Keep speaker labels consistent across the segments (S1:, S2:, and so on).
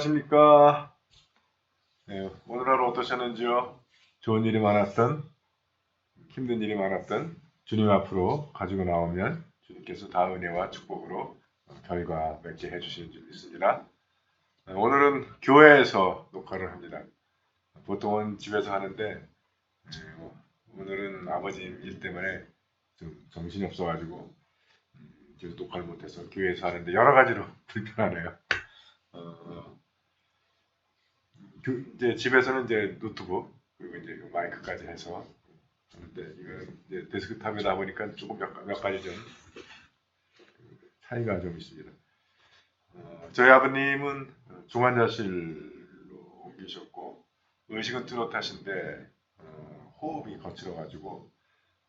S1: 안녕하십니까? 네, 오늘 하루 어떠셨는지요? 좋은 일이 많았던, 힘든 일이 많았던 주님 앞으로 가지고 나오면 주님께서 다 은혜와 축복으로 결과 맺게 해주시는 줄 믿습니다. 네, 오늘은 교회에서 녹화를 합니다. 보통은 집에서 하는데 네, 오늘은 아버지 일 때문에 좀 정신이 없어가지고 음, 그래서 녹화를 못해서 교회에서 하는데 여러 가지로 불편하네요. 어, 그 이제 집에서는 이제 노트북 그리고 이제 요 마이크까지 해서 하는데 이거 이제 데스크탑이다 보니까 조금 몇, 가- 몇 가지 좀 차이가 좀 있습니다. 어, 저희 아버님은 중환자실로 옮기셨고 의식은 뚜렷하신데 어, 호흡이 거칠어가지고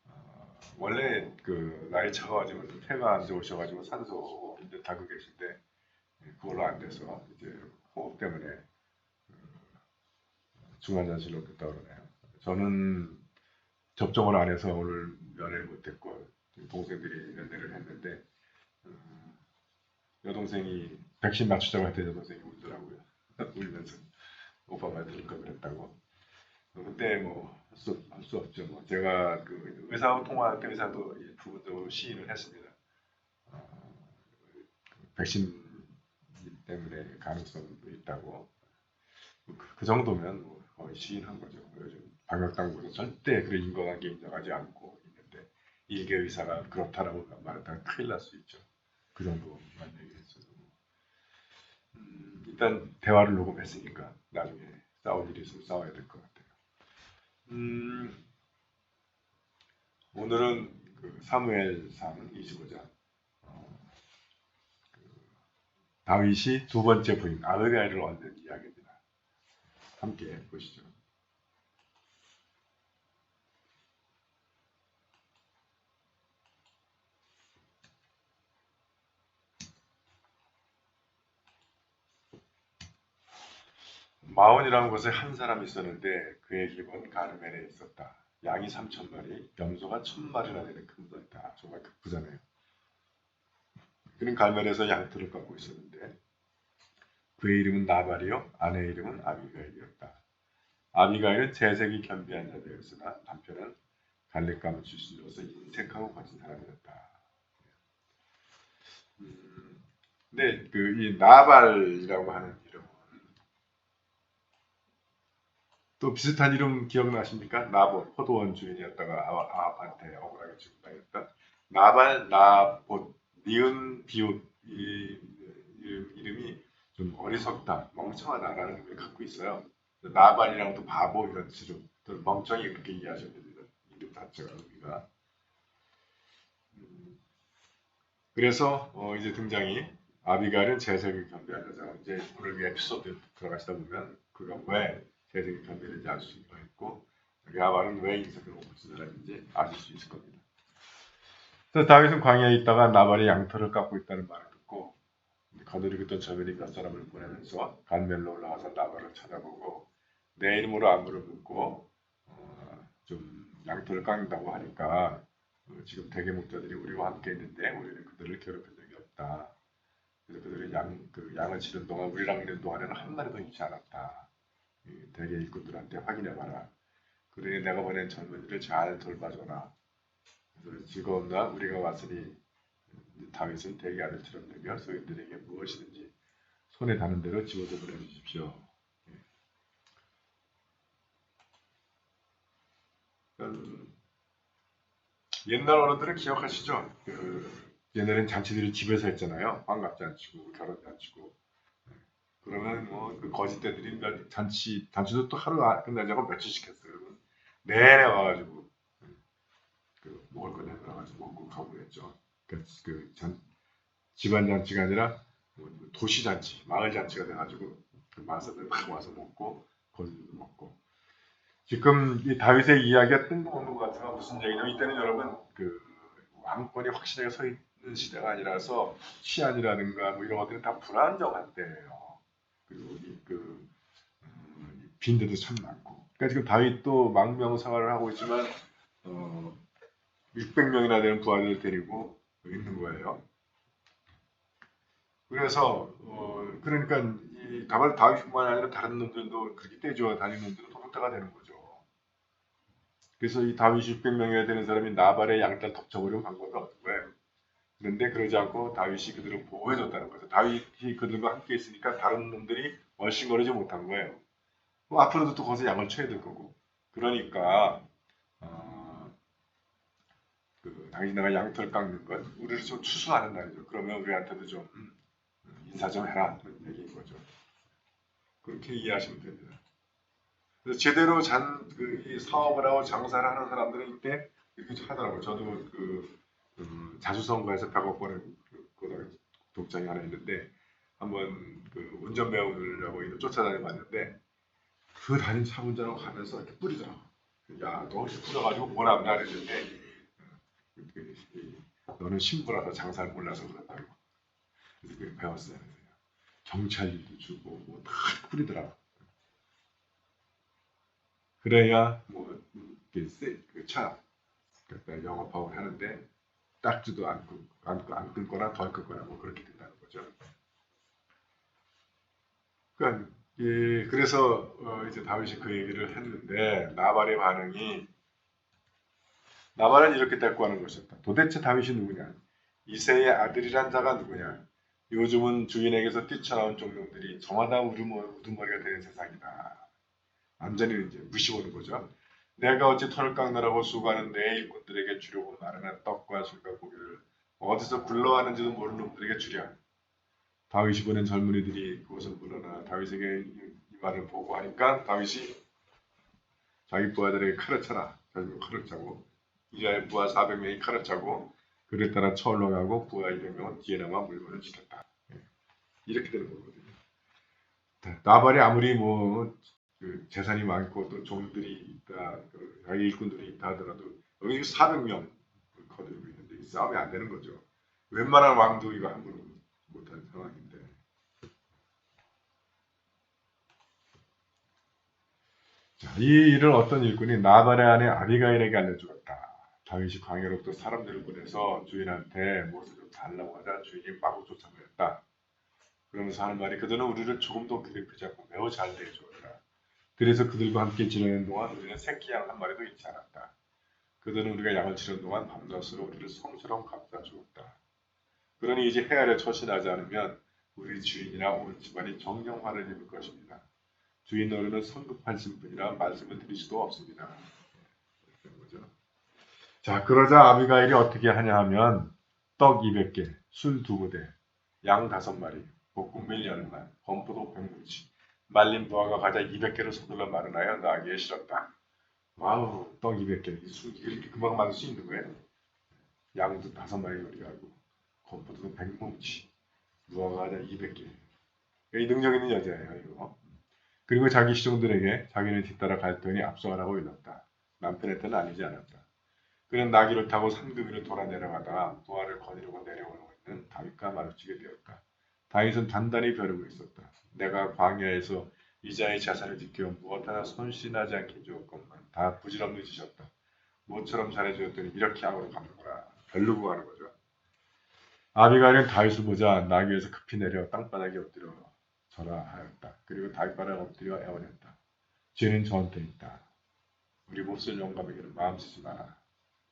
S1: 어, 원래 그 나이 차가지고 폐가 안 좋으셔가지고 산소 이제 다고 계신데 그걸로 안 돼서 이제 호흡 때문에 그 중환자실로 갔다 그러네요. 저는 접종을 안 해서 오늘 면회를 못했고 동생들이 면회를 했는데 음, 여동생이 백신 맞추자고 했더니 여동생이 울더라고요. 울면서 오빠 맞을 걸 그랬다고. 근데 뭐할 수 할 수 없죠. 뭐 제가 그 의사하고 통화할 때 의사도 이 부분적으로 시인을 했습니다. 어, 백신 때문에 가능성도 있다고. 그, 그 정도면 뭐 시인한 거죠. 요즘 방역 당국은 절대 그런 인과관계 인정하지 않고 있는데 일개 의사가 그렇다라고 말했다가 큰일 날 수 있죠. 그 정도만 얘기했어요. 음, 일단 대화를 녹음했으니까 나중에 싸울 일이 있으면 싸워야 될 것 같아요. 음, 오늘은 그 사무엘상 25장 어, 다윗이 두 번째 부인 아흐가이를 얻는 이야기입니다. 함께 보시죠. 마온이라는 곳에 한 사람이 있었는데 그의 집은 가르멜에 있었다. 양이 3천 마리, 염소가 천 마리나 되는 큰 부자다. 정말 그 부자네요. 그는 갈멜에서 양털을 갖고 있었는데 그의 이름은 나발이요 아내의 이름은 아비가일이었다. 아비가일은 재색이 겸비한 여자였으나 남편은 갈렙가문 출신으로서 인색하고 거친 사람이었다. 음, 근데 그 이 나발이라고 하는 이름은 또 비슷한 이름 기억나십니까? 나봇 포도원 주인이었다가 아- 아합한테 억울하게 죽었다. 나발 나봇 니은 비웃 이 이름, 이름이 좀 어리석다 멍청하다라는 의미를 갖고 있어요. 나발이랑 또 바보 이런 뜻으로 또 멍청이 그렇게 됩니다. 이름 자체가 의미가. 음, 그래서 어, 이제 등장이 아비가일은 재색을 겸비한 여자. 이제 오늘 그 에피소드 들어가시다 보면 그가 왜 재색을 겸비했는지 알 수가 있고 야발은 왜 붙인 사람인지 아실 수 있을 겁니다. 그래서 다윗은 광야에 있다가 나발이 양털을 깎고 있다는 말을 거느리고 있던 저변이 몇 사람을 보내면서 갈멜로 올라가서 나발을 찾아보고 내 이름으로 안부를 묻고 어, 좀 양털을 깎는다고 하니까 어, 지금 대개 목자들이 우리와 함께 있는데 우리는 그들을 괴롭힌 적이 없다. 그래서 그들이 양, 그 양을 치는 동안 우리랑 있는 동안에는 한 마리도 잃지 않았다. 이 대개 일꾼들한테 확인해봐라. 그러니 내가 보낸 젊은이를 잘 돌봐줘라. 그래서 즐거운 날 우리가 왔으니 다윗은 대개 아들처럼 되며 소인들에게 무엇이든지 손에 닿는 대로 집어서 보내주십시오. 예. 음, 옛날 어른들은 기억하시죠? 그 옛날엔 잔치들이 집에서 했잖아요. 환갑잔치고 결혼잔치고. 예. 그러면 뭐그 거짓대들이 몇- 잔치 잔치도 또 하루 안 끝나자고 며칠씩 했어요. 내내 와가지고 그 먹을 거 내놔가지고 먹고 가고 그랬죠. 그, 그 잔, 집안 잔치가 아니라 뭐 도시 잔치, 마을 잔치가 돼가지고 그 마사들 막 와서 먹고 거기도 먹고. 지금 이 다윗의 이야기가 뜬금없는 것 같지만 무슨 얘기냐면 이때는 여러분 그 왕권이 확실하게 서 있는 시대가 아니라서 치안이라든가 뭐 이런 것들이 다 불안정한 때예요. 그리고 이그 음, 이 빈대도 참 많고. 그러니까 지금 다윗도 망명 생활을 하고 있지만 어, 600명이나 되는 부하들을 데리고 있는 거예요. 그래서 어, 그러니까 이 다발 다윗뿐만 아니라 다른 놈들도 그렇게 떼줘 다니는 놈들은 도둑대가 되는 거죠. 그래서 이 다윗이 600명이나 되는 사람이 나발의 양딸 덮쳐버리면 방법이 없는 거예요. 그런데 그러지 않고 다윗이 그들을 보호해줬다는 거죠. 다윗이 그들과 함께 있으니까 다른 놈들이 얼씬거리지 못한 거예요. 뭐 앞으로도 또 거기서 양을 쳐야 될 거고. 그러니까 어, 그 당신네가 양털 깎는 건 우리를 좀 추수하는 날이죠. 그러면 우리한테도 좀 음, 인사 좀 해라 그런 얘기인 거죠. 그렇게 이해하시면 됩니다. 그래서 제대로 잔, 그, 이 사업을 하고 장사를 하는 사람들은 이때 이렇게 하더라고요. 저도 그, 그 자수성가에서 100억 번의 그, 그 독장이 하나 있는데 한번 그 운전 배우느라고 이거 쫓아다니 봤는데 그 다닌 차 운전하고 가면서 이렇게 뿌리더라고. 야, 너 이렇게 뿌려가지고 뭘 안다 그랬는데 너는 신부라서 장사를 몰라서 그렇다고. 그래서 그게 배웠어요. 경찰 일도 주고 뭐다 뿌리더라고. 그래야 뭐그차 그러니까 영업하고 하는데 딱지도 안, 안 끊거나 덜 끊거나 뭐 그렇게 된다는 거죠. 그러니까 예, 그래서 어, 이제 다윗이 그 얘기를 했는데 나발의 반응이 나발은 이렇게 대꾸하는 것이었다. 도대체 다윗이 누구냐? 이세의 아들이란 자가 누구냐? 요즘은 주인에게서 뛰쳐나온 종족들이 저마다 우두머, 우두머리가 되는 세상이다. 완전히 이제 무시보는 거죠. 내가 어찌 털을 깎느라고 수고하는 내 일꾼들에게 주려고 마련한 떡과 술과 고기를 어디서 굴러가는지도 모르는 놈들에게 주랴. 다윗이 보낸 젊은이들이 그것을 물어나 다윗에게 이, 이 말을 보고 하니까 다윗이 자기 부하들에게 칼을 차라. 결국 칼을 차고 이스라엘 부하 400명이 칼을 차고 그를 따라 처올러 가고 부하 200명은 뒤에 남아 물건을 지켰다. 예. 이렇게 되는 거거든요. 나발이 아무리 뭐그 재산이 많고 또 종들이 있다, 그 자기 일꾼들이 있다 하더라도 여기 400명 거두고 있는데 이 싸움이 안 되는 거죠. 웬만한 왕도 이거 함부로 못하는 상황인데. 자, 이 일을 어떤 일꾼이 나발의 아내 아비가일에게 알려주었다. 다윗이 광야로부터 사람들을 보내서 주인한테 무엇을 좀 달라고 하자 주인이 마구 쫓아버렸다. 그러면서 하는 말이 그들은 우리를 조금도 괴롭히지 않고 매우 잘 대해주었다. 그래서 그들과 함께 지내는 동안 우리는 새끼 양 한 마리도 잃지 않았다. 그들은 우리가 양을 치는 동안 밤낮으로 우리를 성처럼 감싸 주었다. 그러니 이제 헤아려 처신하지 않으면 우리 주인이나 온 집안이 정령화를 입을 것입니다. 주인 너희는 성급하신 분이라 말씀을 드릴 수도 없습니다. 자, 그러자 아비가일이 어떻게 하냐 하면 떡 200개, 술 2부대, 양 5마리, 볶음밀 10만, 건포도 100무치, 말린 부하가 가자 200개를 서둘러 마련하여 나귀에 실었다. 와우, 떡 200개, 술 이렇게 금방 만들 수 있는 거예요. 양도 5마리 요리하고, 건포도 100무치, 무화과 가자 200개. 이 능력 있는 여자예요, 이거. 그리고 자기 시종들에게 자기를 뒤따라 갈더니 앞서가라고 일렀다. 남편의 뜻은 아니지 않았다. 그는 나귀를 타고 산그 위를 돌아 내려가다가 부하를 거느리고 내려오고 있는 다윗과 마주치게 되었다. 다윗은 단단히 벼르고 있었다. 내가 광야에서 이자의 자산을 지켜 무엇 하나 나지 않게 해주었건만 다 부질없는 짓이었다. 모처럼 잘해주었더니 이렇게 악으로 갚는구나. 별르고 가는 거죠. 아비가일은 다윗을 보자 나귀에서 급히 내려 땅바닥에 엎드려 절하 하였다. 그리고 다윗바닥에 엎드려 애원했다. 죄는 저한테 있다. 우리 몹쓸 영감에게는 마음 쓰지 마라.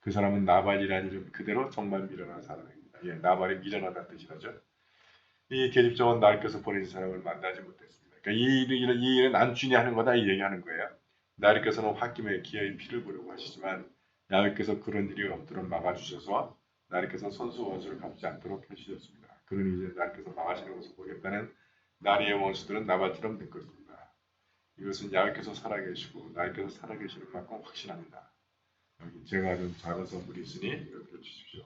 S1: 그 사람은 나발이라는 이름 그대로 정말 미련한 사람입니다. 예, 나발이 미련하다는 뜻이라죠. 이 계집종은 나리께서 보내신 사람을 만나지 못했습니다. 그러니까 이, 일- 이, 이 일은 안준이 하는 거다 이 얘기하는 거예요. 나리께서는 홧김에 기어이 피를 보려고 하시지만 야훼께서 그런 일이 없도록 막아주셔서 나리께서 선수 원수를 갚지 않도록 해주셨습니다. 그러니 이제 나리께서 막아주는 것을 보겠다는 나리의 원수들은 나발처럼 될 것입니다. 이것은 야훼께서 살아계시고 나리께서 살아계시는 만큼 확신합니다. 여기 제가 좀 작은 선물이 있으니 이걸 들어주십시오.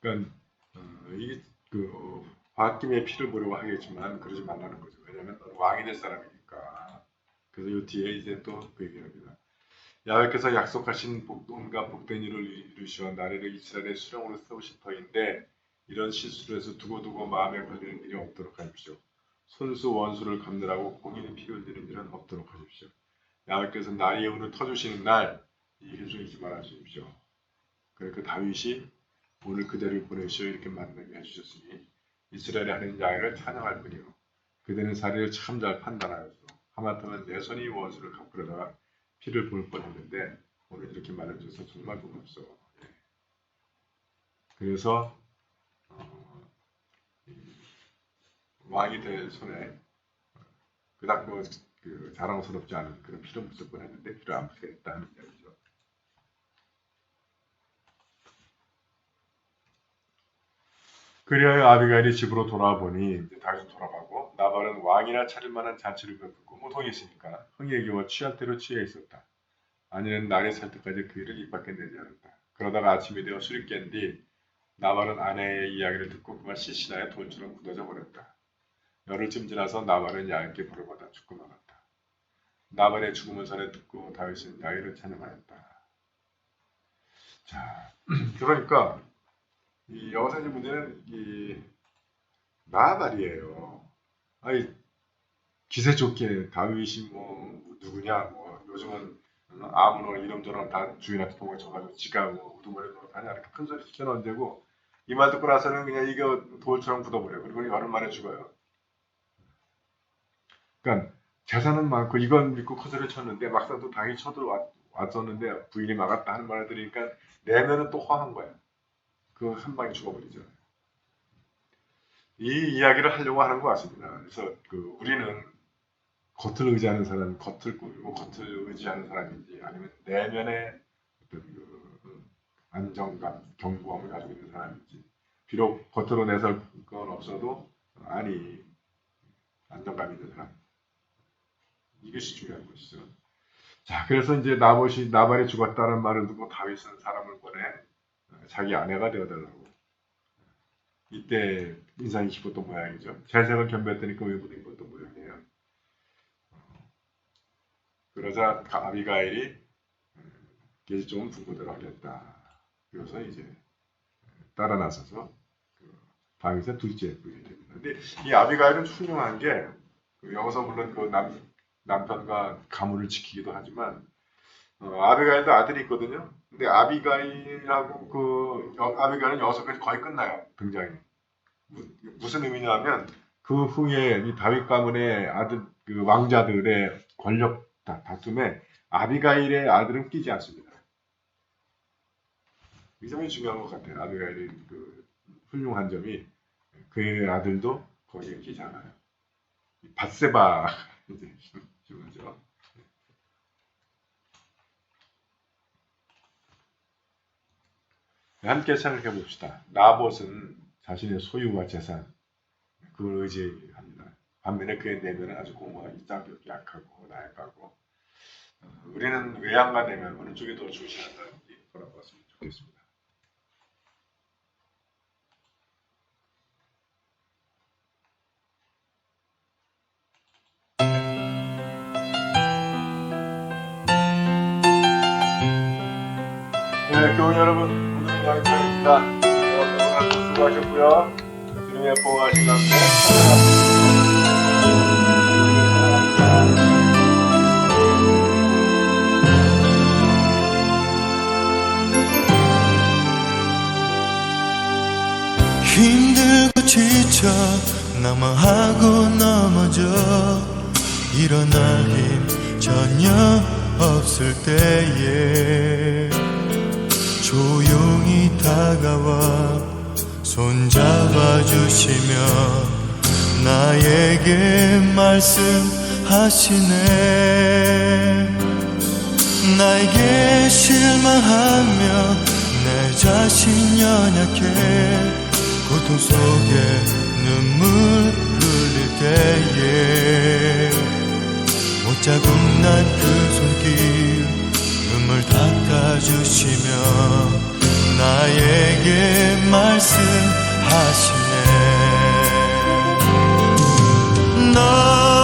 S1: 그러니까 어, 이게 그 홧김에 피를 보려고 하겠지만 그러지 말라는 거죠. 왜냐하면 왕이 될 사람이니까. 그래서 이 뒤에 이제 또 그 얘기합니다. 야훼께서 약속하신 복, 온갖 복된 일을 이루시어 나라를 이스라엘의 수령으로 세우실 터인데 이런 실수를 해서 두고두고 마음에 걸리는 일이 없도록 하십시오. 손수 원수를 갚느라고 공인이 피 흘리는 일은 없도록 하십시오. 야훼께서 나의 영으로 터주시는 날이 일을 잊지 말아 주십시오. 그러니까 다윗이 오늘 그대를 보내시어 이렇게 만나게 해주셨으니 이스라엘에 하는 야훼를 찬양할 뿐이요. 그대는 사리를 참 잘 판단하였소. 하마터면 내 손이 원수를 갚으려다가 피를 볼 뻔했는데 오늘 이렇게 말해줘서 정말 고맙소. 예. 그래서 왕이 될 손에 그닥 뭐, 그 자랑스럽지 않은 그런 피를 묻을 뻔했는데 피를 안 됐다는 이야기죠. 그리하여 아비가일이 집으로 돌아보니 이제 다시 돌아가고 나발은 왕이나 차릴 만한 잔치를 베풀고 모통이 있으니까 흥에 겨워 취할 대로 취해 있었다. 아니는 날이 살 때까지 그 일을 입 밖에 내지 않았다. 그러다가 아침이 되어 술이 깬 뒤 나발은 아내의 이야기를 듣고 그만 실신하여 돌처럼 굳어져 버렸다. 열흘쯤 지나서 나발은 야훼께 부르받아 죽고 말았다. 나발의 죽음을 전해 듣고 다윗은 야훼를 찬양하였다. 자, 그러니까 이 여사님 문제는 이 나발이에요. 아니 기세 좋게 다윗이 뭐 누구냐 뭐 요즘은 아무나 이름저름 다 주인한테 통을 쳐가지고 지가 뭐 우두머리 노릇하냐 이렇게 큰 소리 시켜놓은 데고 이 말 듣고 나서는 그냥 이거 돌처럼 굳어버려 그리고 열흘 만에 죽어요. 그러니까 재산은 많고 이건 믿고 큰 소리 쳤는데 막상 또 당이 쳐들어 왔었는데 부인이 막았다 하는 말을 들으니까 내면은 또 화한 거야. 그 한 방에 죽어버리죠. 이 이야기를 하려고 하는 것 같습니다. 그래서 그 우리는 겉을 의지하는 사람, 겉을 꾸미고 겉을 의지하는 사람인지 아니면 내면의 어떤 그 안정감, 경고함을 가지고 있는 사람인지 비록 겉으로 내설 건 없어도 안이 안정감 있는 사람 이것이 중요한 것이죠. 자, 그래서 이제 나봇이 나발이 죽었다는 말을 듣고 다윗은 사람을 보내 자기 아내가 되어달라고. 이때 인상이 깊었던 모양이죠. 재생을 겸비했더니 그 외모도 입었던 모양이에요. 그러자 아비가일이 계집종은 분고대로 하겠다. 그래서 이제 따라 나서서 그 다윗의 둘째 부인이 됩니다. 근데 이 아비가일은 훌륭한 게그 여기서 물론 그 남, 남편과 가문을 지키기도 하지만 어, 아비가일도 아들이 있거든요. 근데 아비가일하고 그 여- 아비가일은 여기서까지 거의 끝나요. 등장이. 무, 무슨 의미냐면 그 후에 이 다윗 가문의 아들 그 왕자들의 권력 다, 다툼에 아비가일의 아들은 끼지 않습니다. 이 점이 중요한 것 같아요. 아비가일이 그 훌륭한 점이 그의 아들도 거기에. 이 바세바 이제 중요하죠. 함께 생각해 봅시다. 나봇은 자신의 소유와 재산 그걸 의지합니다. 반면에 그의 내면은 아주 공허하고 짝이 약하고 나약하고 어, 우리는 외양과 내면 어느 쪽에 더 중시한다는지 돌아봤으면 좋겠습니다. 네, 교우 여러분, 오늘은 여기까지입니다. 오늘 수고하셨고요. 주님의 보호하신 가운데
S2: 힘들고 지쳐 낙망하고 넘어져 일어날 힘 전혀 없을 때에 조용히 다가와 손잡아 주시며 나에게 말씀하시네. 나에게 실망하며 내 자신 연약해 고통 속에 눈물 흘릴 때에. 못자국 난그 손길 눈물 닦아주시며 나에게 말씀하시네. 너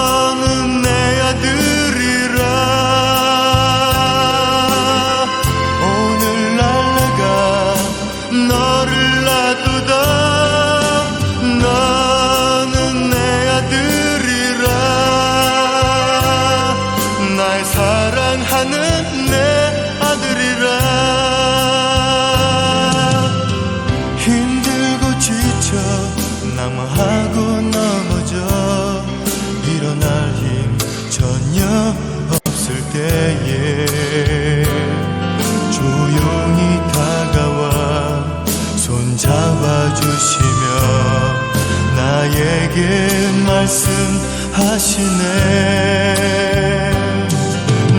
S2: 말씀하시네.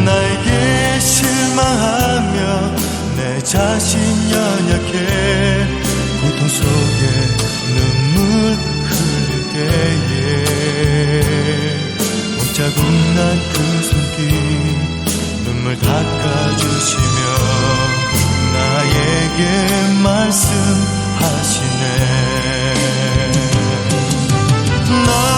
S2: 나에게 실망하며 내 자신 연약해 고통 속에 눈물 흘릴 때에 못자국 난 그 손길 눈물 닦아주시며 나에게 말씀하시네. 너